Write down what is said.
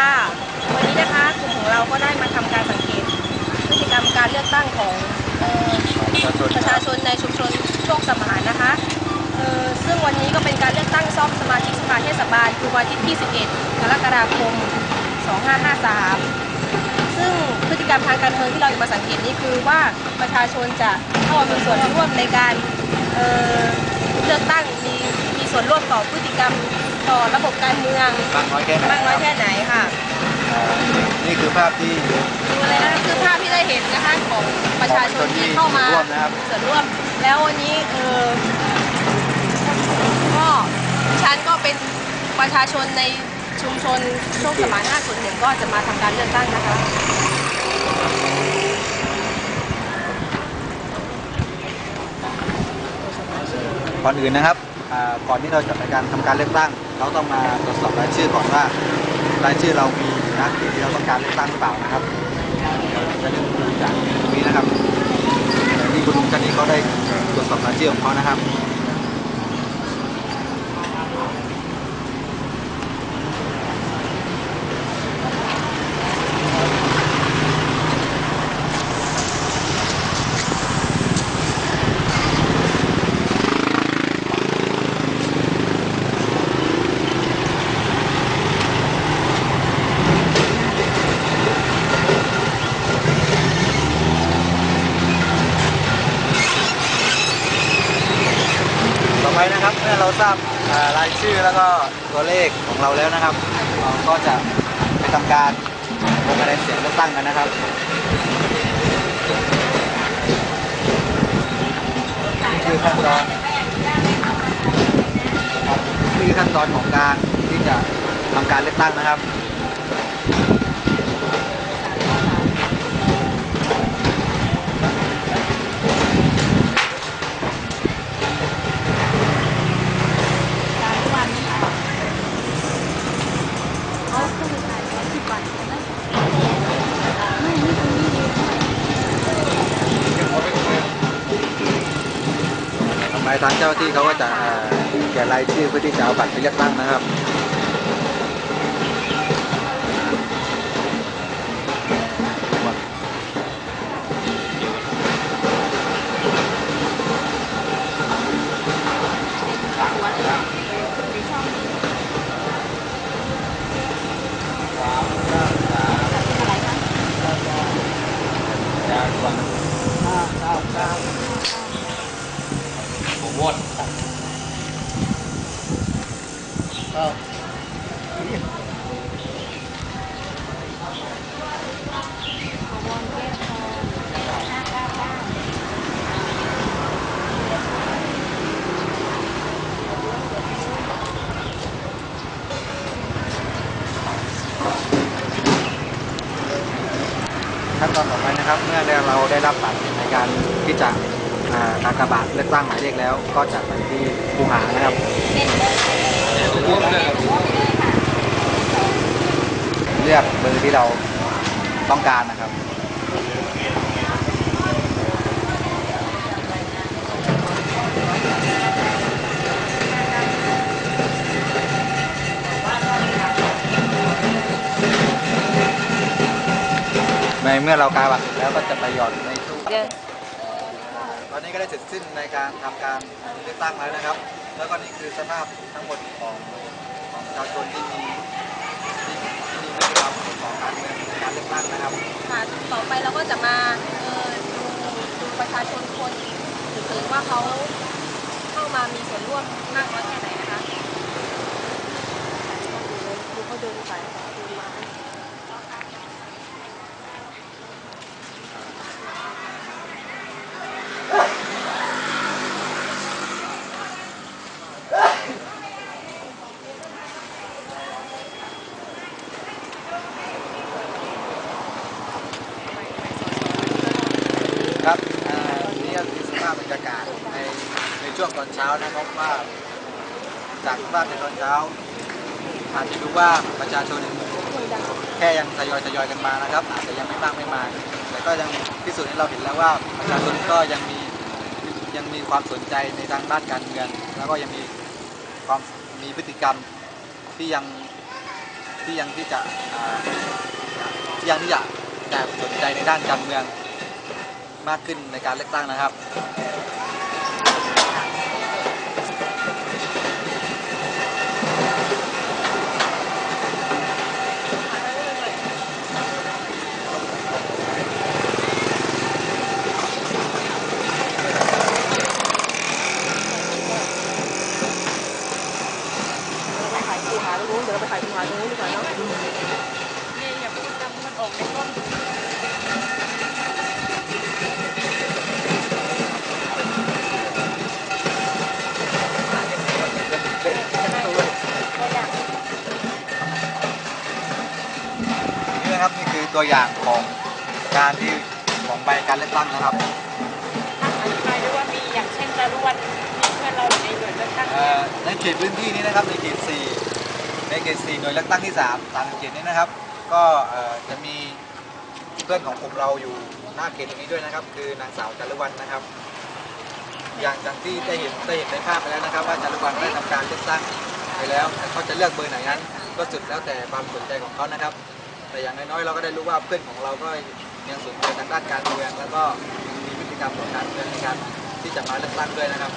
่ะ วันนี้นะคะกลุ่มของเราก็ได้มาทำการสังเกตพฤติกรรมการเลือกตั้งของประชาชนในชุมชนโชคสมานนะคะซึ่งวันนี้ก็เป็นการเลือกตั้งซ่อมสมาชิกสภาเทศบาลคือวันที่21กรกฎาคม 2553 ซึ่งพฤติกรรมทางการเมืองที่เราจะมาสังเกตนี้คือว่าประชาชนจะเข้ามามีส่วนร่วมในการเลือกตั้งมีมีส่วนร่วมต่อพฤติกรรม ต่อระบบการเมืองมากน้อยแค่ไหนมากน้อยแค่ไหนค่ะอ่านี่คือภาพที่ดูเลยนะคะคือภาพที่ได้เห็นนะคะของประชาชนที่เข้ามาร่วมนะครับส่วนร่วมแล้ววันนี้เออก็ดิฉันก็เป็นประชาชนในชุมชนโชคสมาน501ก็จะมาทำการเลือกตั้งนะคะก่อนอื่นนะครับอ่าก่อนที่เราจะในการทำการเลือกตั้ง เขาต้องมาตรวจสอบรายชื่อก่อนว่ารายชื่อเรามีนะที่เราต้องการเลือกตั้งหรือเปล่านะครับเดี๋ยวจะเรื่องจากนี้นะครับที่คุณลุงท่านนี้เขาได้ตรวจสอบรายชื่อของเขานะครับ นะครับ เมื่อเราทราบรายชื่อแล้วก็ตัวเลขของเราแล้วนะครับเราก็จะไปทำการลงคะแนนเสียงเลือกตั้งกันนะครับนี่คือขั้นตอนนี่คือขั้นตอนของการที่จะทำการเลือกตั้งนะครับ ทางเจ้าที่เขาก็จะแกะรายชื่อเพื่อที่จะเอาบัตรไปเลือกตั้งนะครับ ขั้นตอนต่อไปนะครับเมื่อเราได้รับบัตรในการที่จะอ่ากากบาทเลือกตั้งหมายเลขแล้ว ก็จะไปที่คูหานะครับ เลือกเบอร์ที่เราต้องการนะครับในเมื่อเรากาบัตรเสร็จแล้วก็จะไปหย่อนในตู้ตอนนี้ก็ได้เสร็จสิ้นในการทำการเลือกตั้งแล้วนะครับ แล้วก็นี่คือสภาพทั้งหมดของของประชาชนที่มีที่ที่มีพฤติกรรมของการเมืองการเลือกตั้งนะครับค่ะต่อไปเราก็จะมาเออดูดูประชาชนคนอื่นๆว่าเขาเข้ามามีส่วนร่วมมากน้อยแค่ไหนนะคะดูเขาเดินไปเดินมา ครับอ่านี่ก็คือสภาพบรรยากาศในในช่วงตอนเช้านะครับว่าจากภาพในตอนเช้าอาจจะดูว่าประชาชนแค่ยังทยอยทยอยกันมานะครับ อาจจะยังไม่มากไม่มา แต่ก็ยังพิสูจน์ให้เราเห็นแล้วว่าประชาชนก็ยังมียังมีความสนใจในทางด้านการเมืองแล้วก็ยังมีความมีพฤติกรรมที่ยังที่ยังที่จะที่ยังที่จะจะสนใจในด้านการเมือง มากขึ้นในการเลือกตั้งนะครับเราไปถ่ายคูหาตรงนู้นเดี๋ยวเราไปถ่ายคูหาตรงนู้นดีกว่าเนาะเนี่ยอย่าพูดนะมันออกในต้นนี่ ครับนี่คือตัวอย่างของการที่ของใบการเลือกตั้งนะครับอธิบายด้วยว่ามีอย่างเช่นจารุวรรณมีเพื่อนเราอยู่ในหน่วยเลือกตั้งเอ่อในเขตพื้นที่นี้นะครับในเขต 4 ในเขต 4 หน่วยเลือกตั้งที่3ตามเขตนี้นะครับ ก็เอ่อจะมีเพื่อนของกลุ่มเราอยู่หน้าเขตตรงนี้ด้วยนะครับ คือนางสาวจารุวรรณนะครับ อย่างจากที่ได้เห็นได้เห็นในภาพไปแล้วนะครับ ว่าจารุวรรณได้ทำการเลือกตั้งไปแล้วแต่เขาจะเลือกเบอร์ไหนนั้น ก็สุดแล้วแต่ความสนใจของเขานะครับ แต่อย่างน้อยๆเราก็ได้รู้ว่าเพื่อนของเราก็ยังสนใจทางด้านการเมืองแล้วก็มีพฤติกรรมของการเมืองในการที่จะมาเลือกตั้งด้วยนะครับ